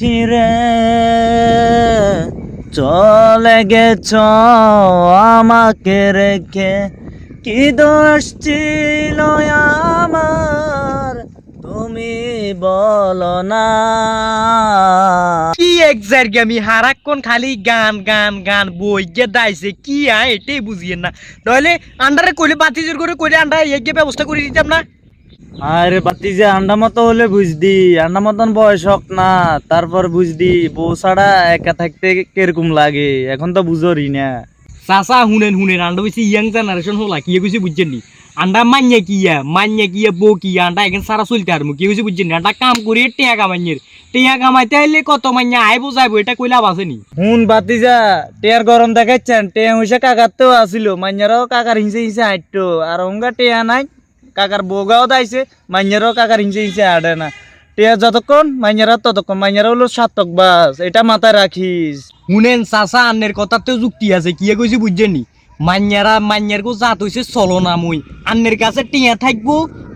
চিরে চলে গেছ আমাকে রেখে। কি দোষ ছিল আমার? তুমি বলো না। কি এক জায়গা আমি হারাক্ষণ খালি গান গান গান বই গে দাইছে, কি আয় এটাই বুঝিয়ে না। নইলে আন্ডারে কইলে বাতি জোর করে কইলে আন্ডা এগে ব্যবস্থা করে দিতাম না। আরে বাতি যে আন্ডা মতো হলে বুঝদি আন্ডা মতন বয়স হোক না তারপর বুঝদি বউ ছাড়া একা থাকতে কীরকম লাগে? এখন তো বুঝরি না। চাচা হুনেন হুনেন আন্ডা হইছে ইয়াং জেনারেশন হলা কি কইছে বুঝছেন নি? আন্ডা মান্য কিয়া মান্য কিয়া বউ কিয়া আন্ডা এখন সারা চলতে আর কি কইছে বুঝছেন নি? আন্ডা কাম করি টিয়া কামাইয়ের। টিয়া কামাইতে আইলে কত মান্য আইবো যাইবো এটা কইলা আছে নি? হুন বাতি যা টেয়ার গরম দেখাচ্ছেন টেয়া হইসে কাকার তো আসিল মাইয়ারও কাকার হিংসে হিংসে হাঁটতো আর অঙ্গা টেয়া নাই। কাকার বউগাও দাইছে মাইয়ারও কাকার হিংসে হিংসে হাঁটে না। টেয়া যতক্ষণ মাইয়ারা ততক্ষণ মাইয়ারা হলো সাতক বাস। এটা মাথায় রাখিস। হুনেন চাচা, আন্নের কথাতেও যুক্তি আছে কি কইছে বুঝছেন নি? মান্যারা মান্যার গো জাত হইছে চলো না মুই আন্নের কাছে টিয়া থাকব,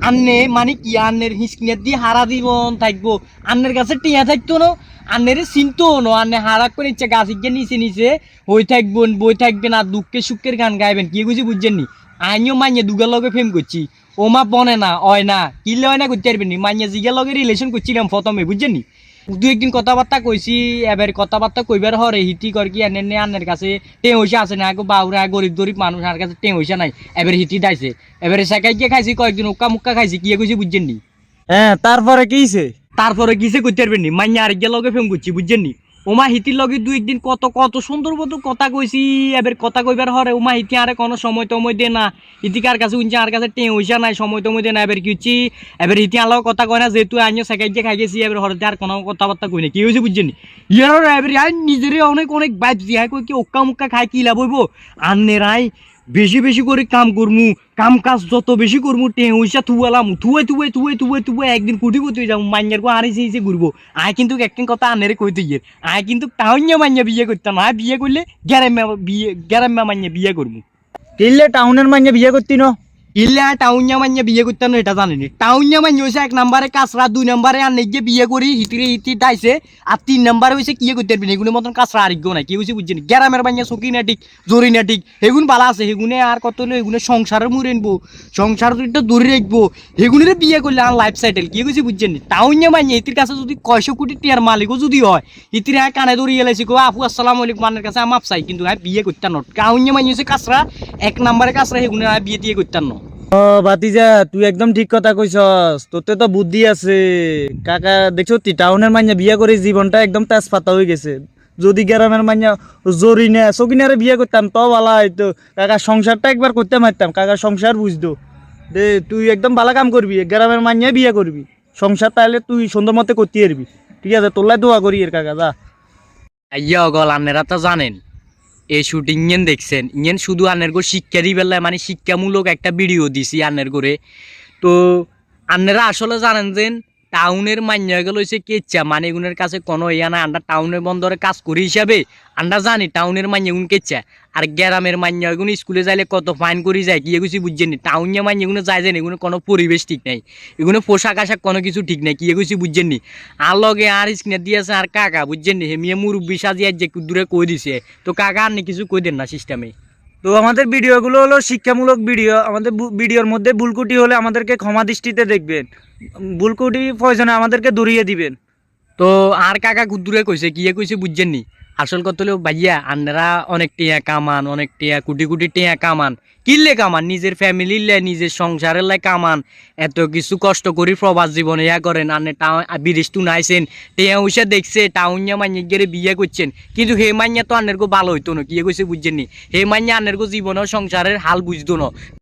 আন্নে মানে কি, আন্নের হিসকিনের দিয়ে হারা দিবন থাকব। আন্নের কাছে টিয়া থাকতো না, আন্নের চিনতো না, আন্নে হারা করে ইচ্ছে গাছ গিয়ে নিচে নিচে হই থাকবেন বই থাকবেন আর দুঃখে সুখের গান গাইবেন কি কইছে বুঝছেন নি? আইনিও মাইনে দুগার লগে ফেম করছি। ও মা বনে না হয় না কিলে হয় না করতে পারবেন নি। মাইনে জিগার লগে রিলেশন করছিলাম প্রথমে বুঝছেন? নি দু একদিন কথাবার্তা কইছি এবার কথাবার্তা কইবার হরে হিটি কর কি এনে নে আনের কাছে টে হইসা আছে না বাউরা গরিব গরিব মানুষ আর কাছে টে হইসা নাই এবার হিটি দাইছে। এবারে সেকাই গিয়ে খাইছি কয়েকদিন উক্কা মুক্কা খাইছি কি কইছি বুঝছেন? নি হ্যাঁ তারপরে কিছে তারপরে কিসে করতে পারবেন নি? মাইয়া আর গিয়ে লগে ফেম করছি বুঝছেন? নি ওমা হিতির লগে দুই একদিন কত কত সুন্দর মতো কথা কইছি, এবার কথা কইবার হরে, উমা হিতি আরে কোনো সময় টময় দে না। কার কাছে উঞ্চে আর কাছে টেঁ হইসা নাই, সময় টময় দে না, এবার কি হচ্ছি এবার হিতি আলো কথা কয় না, যেহেতু আইনও সেকাই গিয়ে খাই গেছি এবার হরে আর কোনো কথাবার্তা কই না কি হয়েছে বুঝছেন? নি ইয়ার, এবার আই নিজেরই অনেক অনেক বাইপ জিয়া কই কি ওকা মুক্কা খাই কি লাভ হইব? আন্নের আই বেশি বেশি করে কাম করমু, কাম কাজ যত বেশি করমু, টে হইসা থুয়ালাম, থুয়ে থুয়ে থুয়ে থুয়ে থুয়ে একদিন কুটি কুটি যাব, মাইয়ার কো আরে সেই ঘুরবো আয় কিন্তু একদিন কথা আনেরে কই গিয়ে, আয় কিন্তু টাউনিয়া মাইয়া বিয়ে করতাম, আয় বিয়ে করলে গ্যারাম্যা বিয়ে গ্যারাম্যা মাইয়া বিয়ে করমু। কিনলে টাউনের মাইয়া বিয়ে করতি ন ইলে আর টাউনিয়া মাইয়া বিয়ে করতাম না এটা জানেনি টাউনিয়া মাইয়া হইছে এক নম্বরে কাঁচরা দুই নম্বরে আর নেগে বিয়ে করি হিতিরে হিতি দাইছে আর তিন নম্বরে হইছে কি করতে পারবি এগুলো মতন কাঁচরা আরিগ্য নাই কি হইছে বুঝছেন গ্যারামের মাইয়া চকি না ঠিক জরি না ঠিক হেগুন বালা আছে হেগুনে আর কত হলো এগুনে সংসারের মুড়ে আনব সংসার তো দূরে রাখব হেগুনের বিয়ে করলে আর লাইফ সাইকেল কি হইছে বুঝছেন টাউনিয়া মাইয়া ইতির কাছে যদি কয়শো কোটি টিয়ার মালিকও যদি হয় ইতিরে হ্যাঁ কানে ধরে এলাইছি কো আপু আসসালাম আলাইকুম মানের কাছে আমার চাই কিন্তু হ্যাঁ বিয়ে করতাম না টাউনিয়া মাইয়া হইছে কাঁচরা এক নম্বরে কাঁচরা হ্যাঁ বিয়ে দিয়ে করতাম না ও বাতিজা তুই একদম ঠিক কথা কইছস। তোতে তো বুদ্ধি আছে। কাকা, দেখছ তি টাউনের মাইয়া বিয়া করে জীবনটা একদম তেজপাতা হয়ে গেছে। যদি গ্রামের মাইয়া জরি না সকিনারে বিয়ে করতাম, তো ভালো হয়তো কাকা, সংসারটা একবার করতে মারতাম। কাকা, সংসার বুঝতো। দে, তুই একদম ভালো কাম করবি। গ্রামের মাইয়া বিয়ে করবি। সংসার তাহলে তুই সুন্দর মতে করতে পারবি। ঠিক আছে তোলাই দোয়া করি এর কাকা, যা। আইয়া গল তো জানেন। এই শুটিং ইঞ্জেন দেখছেন? ইঞ্জেন শুধু আন্নের গো শিক্ষা দিবেলায় মানে শিক্ষামূলক একটা ভিডিও দিছি আন্নের করে। তো আন্নেরা আসলে জানেন যে টাউনের মান্য গেল হয়েছে কেচ্ছা মানে এগুনের কাছে কোনো ইয়া না আমরা টাউনের বন্দরে কাজ করি হিসাবে। আমরা জানি টাউনের মান্য এগুন কেচ্ছা আর গ্রামের মান্য এগুলো স্কুলে যাইলে কত ফাইন করি যায়, কি এগুছি বুঝছেন নি? টাউনিয়া মান্য এগুলো যায় যেন এগুলো কোনো পরিবেশ ঠিক নাই। এগুলো পোশাক আশাক কোনো কিছু ঠিক নাই, কি এগুছি বুঝছেন নি? আর লগে আর স্ক্রিনে দিয়েছে আর কাকা, বুঝছেন নি? হেমিয়ে মুরব্বী সাজিয়ে যে দূরে কই দিছে। তো কাকা আর কিছু কই দেন না সিস্টেমে তো আমাদের ভিডিওগুলো হলো শিক্ষামূলক ভিডিও। আমাদের ভিডিওর মধ্যে ভুলকুটি হলে আমাদেরকে ক্ষমা দৃষ্টিতে দেখবেন। ভুলকুটি প্রয়োজনে আমাদেরকে দূরিয়ে দিবেন। তো আর কাকা কুদ্দুরে কইছে কি কইছে বুঝছেন নি? আসল কথা হলো ভাইয়া, আন্নারা অনেক টিয়া কামান, অনেক টিয়া কোটি কোটি টিয়া কামান। কিনলে কামান, নিজের ফ্যামিলির লাই নিজের সংসারের লাই কামান। এত কিছু কষ্ট করি প্রবাস জীবনে ইয়া করেন আনে টাউন, বিদেশ টু নাইছেন টিয়া উইসা দেখছে টাউনিয়া মাইয়া গেলে বিয়ে করছেন। কিন্তু হে মাইয়া তো আন্নের গো ভালো হইতো না, কি কইছে বুঝছেন নি? হে মাইয়া আন্নের গো জীবনেও সংসারের হাল বুঝতো না।